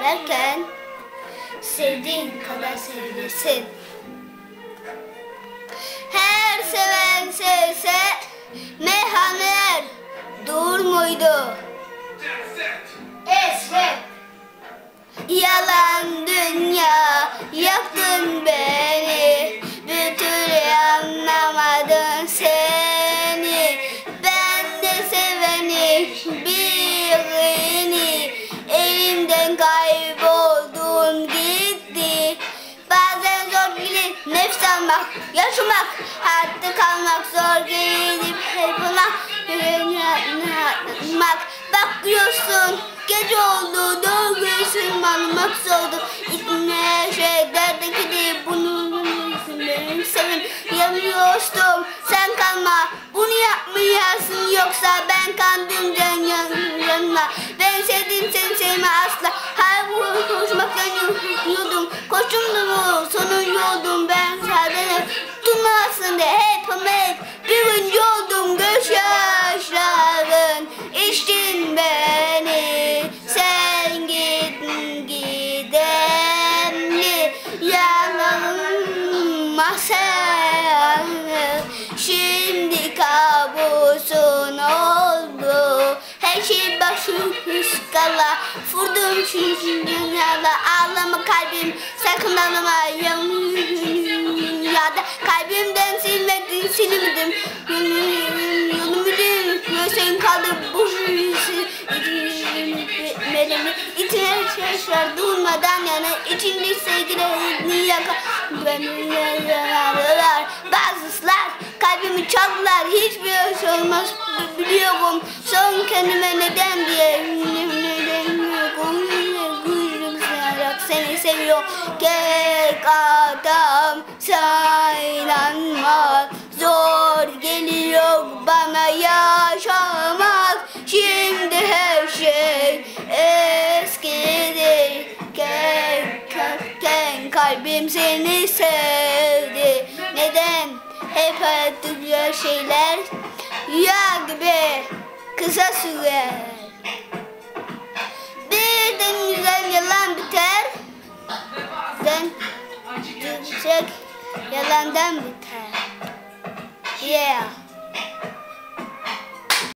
derken sevdiğin kadar sevilirsin. Her seven sevse meyhaneler dur muydu? Esret. Yalan dünya nefes almak Yaşamak hayatta kalmak zor gelir Hep ona yönelmek Bakıyorsun gece oldu Dövgüsün almak zordu İçine şey derdeki de bunu sevin Yanıyorsun. Sen kalma Bunu yapmayasın yoksa ben kandım can yan- yanına yanılma sen Şimdi kabusun oldu Her şey başım kala Vurdum şimdi dünyada Ağlama kalbim sakın ağlama Dünyada kalbimden silmedin silmedim Yolumu sen kaldı bu Melemi içine şaşar durmadan yana içinde sevgilerini yakar Yanarlar bazılar kalbimi çaldılar hiçbir şey olmaz biliyorum son kendime neden diye seni seviyor Kek adam saylanmak kalbim seni sevdi. Neden hep hayatımda şeyler? Rüya gibi kısa sürer Birden güzel yalan biter. Den gerçek yalandan biter. Yeah